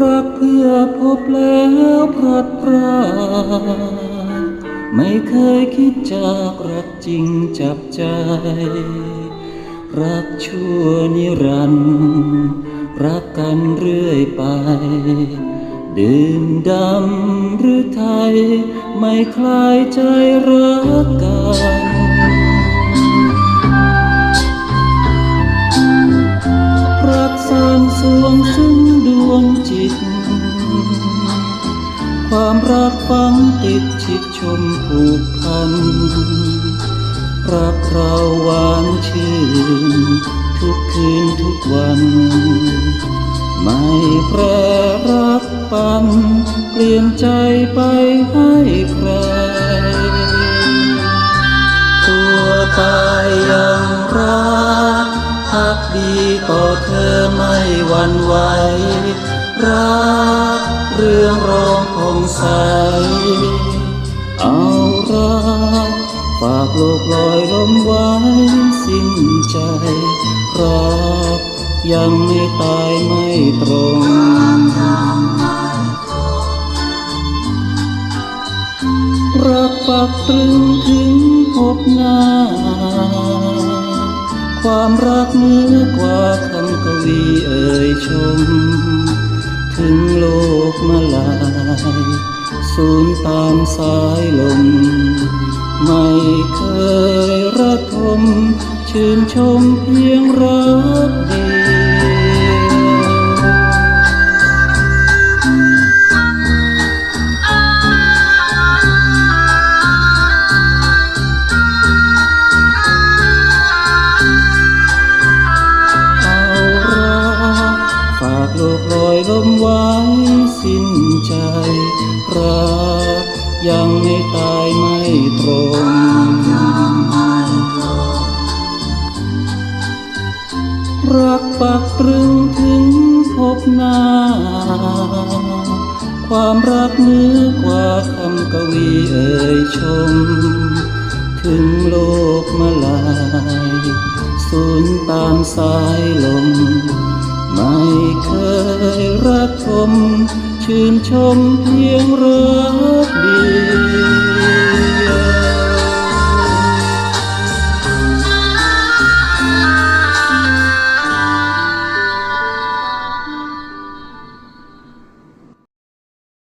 รักเพื่อพบแล้วพลัดพราก ไม่เคยคิดจากรักจริงจับใจ รักชั่วนิรันดร์รักกันเรื่อยไป ดื่มดำหรือไทย ไม่คลายใจรักกันรักสานสวงซึ่งดวงจิต ความรักฝังติด มผูกพัน รักเราหวานชื่น ทุกคืนทุกวัน ไม่แปรรักปัน เปลี่ยนใจไปให้ใคร ตัวตายยังรักพักดีต่อเธอไม่หวั่นไหวรักเรื่องรองคงใส เอารักฝากโลกลอยลมไว้สิ้นใจ รักยังไม่ตายไม่ตรงรักปักตรึงถึงพบหน้า ความรักเหนือกว่าคำกวีเอ่ยชม ถึงโลกมาลาย สูญตามสายลม ไม่เคยระทม ชื่นชมเพียงรัก อยลมไว้สิ้นใจ รักยังไม่ตายไม่ตรงรักปักตรึงถึงพบหน้า ความรักเหนือกว่าคำกวีเอ่ยชม ถึงโลกมาลาย สูญตามสายลม เคยรักทม ชื่นชมเพียงรักเดียว